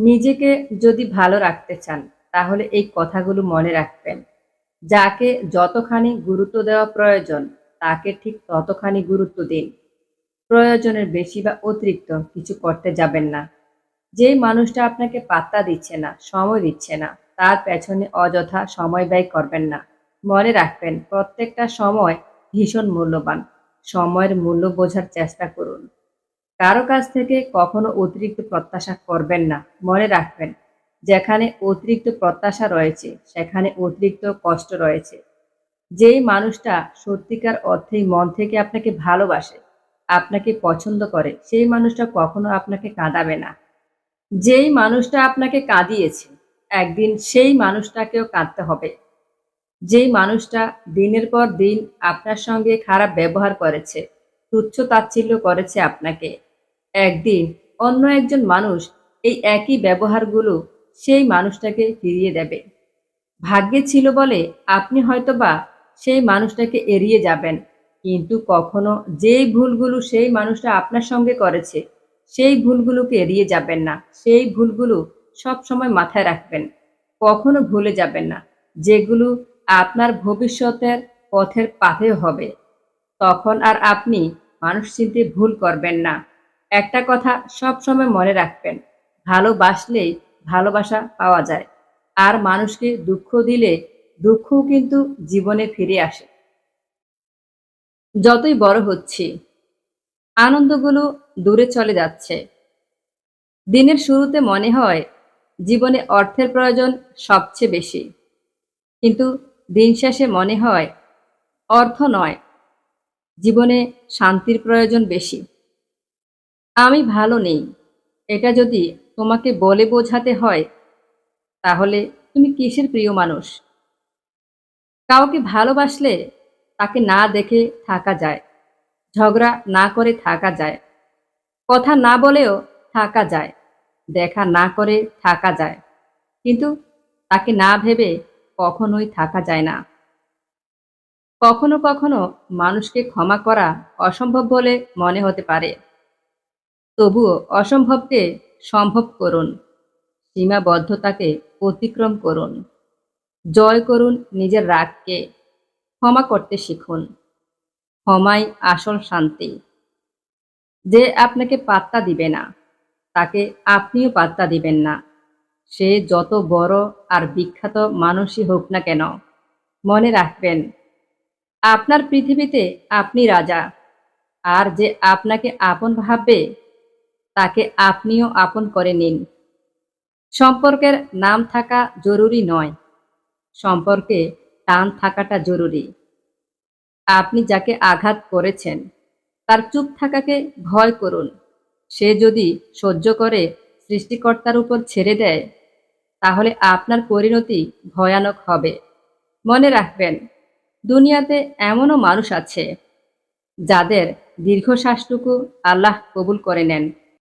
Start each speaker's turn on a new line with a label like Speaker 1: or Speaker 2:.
Speaker 1: নিজেকে যদি ভালো রাখতে চান, তাহলে এই কথাগুলো মনে রাখবেন। যাকে যতখানি গুরুত্ব দেওয়া প্রয়োজন, তাকে ঠিক ততখানি গুরুত্ব দিন। প্রয়োজনের বেশি বা অতিরিক্ত কিছু করতে যাবেন না। যেই মানুষটা আপনাকে পাত্তা দিচ্ছে না, সময় দিচ্ছে না, তার পেছনে অযথা সময় ব্যয় করবেন না। মনে রাখবেন, প্রত্যেকটা সময় ভীষণ মূল্যবান। সময়ের মূল্য বোঝার চেষ্টা করুন। কারও কাছ থেকে কখনো অতিরিক্ত প্রত্যাশা করবেন না, মনে রাখবেন। যেখানে অতিরিক্ত প্রত্যাশা রয়েছে, সেখানে অতিরিক্ত কষ্ট রয়েছে। যেই মানুষটা সত্যিকার অর্থেই মন থেকে আপনাকে ভালোবাসে, আপনাকে পছন্দ করে, সেই মানুষটা কখনো আপনাকে কাঁদাবে না। যেই মানুষটা আপনাকে কাঁদিয়েছে, একদিন সেই মানুষটাকেও কাঁদতে হবে। যেই মানুষটা দিনের পর দিন আপনার সঙ্গে খারাপ ব্যবহার করেছে, তুচ্ছ তাচ্ছিল্য করেছে আপনাকে একদিন অন্য একজন মানুষ এই একই ব্যবহারগুলো সেই মানুষটাকে ফিরিয়ে দেবে। ভাগ্যে ছিল বলে আপনি হয়তোবা সেই মানুষটাকে এড়িয়ে যাবেন, কিন্তু কখনো যেই ভুলগুলো সেই মানুষটা আপনার সঙ্গে করেছে, সেই ভুলগুলোকে এড়িয়ে যাবেন না। সেই ভুলগুলো সব সময় মাথায় রাখবেন, কখনো ভুলে যাবেন না। যেগুলো আপনার ভবিষ্যতের পথের পাথেয় হবে, তখন আর আপনি মানুষ চিনতে ভুল করবেন না। একটা কথা সব সময় মনে রাখবেন, ভালোবাসলেই ভালোবাসা পাওয়া যায়। আর মানুষকে দুঃখ দিলে দুঃখও কিন্তু জীবনে ফিরে আসে। যতই বড় হচ্ছি, আনন্দগুলো দূরে চলে যাচ্ছে। দিনের শুরুতে মনে হয় জীবনে অর্থের প্রয়োজন সবচেয়ে বেশি। কিন্তু দিন শেষে মনে হয় অর্থ নয়, জীবনে শান্তির প্রয়োজন বেশি। আমি ভালো নেই। এটা যদি তোমাকে বলে বোঝাতে হয়, তাহলে তুমি কিসের প্রিয় মানুষ? কাউকে ভালোবাসলে তাকে না দেখে থাকা যায়, ঝগড়া না করে থাকা যায়, কথা না বলেও থাকা যায়, দেখা না করে থাকা যায়, কিন্তু তাকে না ভেবে কখনোই থাকা যায় না। কখনো কখনো মানুষকে ক্ষমা করা অসম্ভব বলে মনে হতে পারে। তবুও অসম্ভবকে সম্ভব করুন, সীমাবদ্ধতাকে অতিক্রম করুন, জয় করুন নিজের রাগকে, ক্ষমা করতে শিখুন, ক্ষমাই আসল শান্তি। যে আপনাকে পাত্তা দিবে না, তাকে আপনিও পাত্তা দিবেন না। সে যত বড় আর বিখ্যাত মানুষই হোক না কেন, মনে রাখবেন, আপনার পৃথিবীতে আপনি রাজা। আর যে আপনাকে আপন ভাববে তাকে আপনিও আপন করে নিন। সম্পর্কের নাম থাকা জরুরি নয়। সম্পর্কে টান থাকাটা জরুরি। আপনি যাকে আঘাত করেছেন, তার চুপ থাকাকে ভয় করুন। সে যদি সহ্য করে সৃষ্টিকর্তার উপর ছেড়ে দেয়, তাহলে আপনার পরিণতি ভয়ানক হবে। মনে রাখবেন, দুনিয়াতে এমনও মানুষ আছে, যাদের দীর্ঘশ্বাসটুকু আল্লাহ কবুল করে নেন।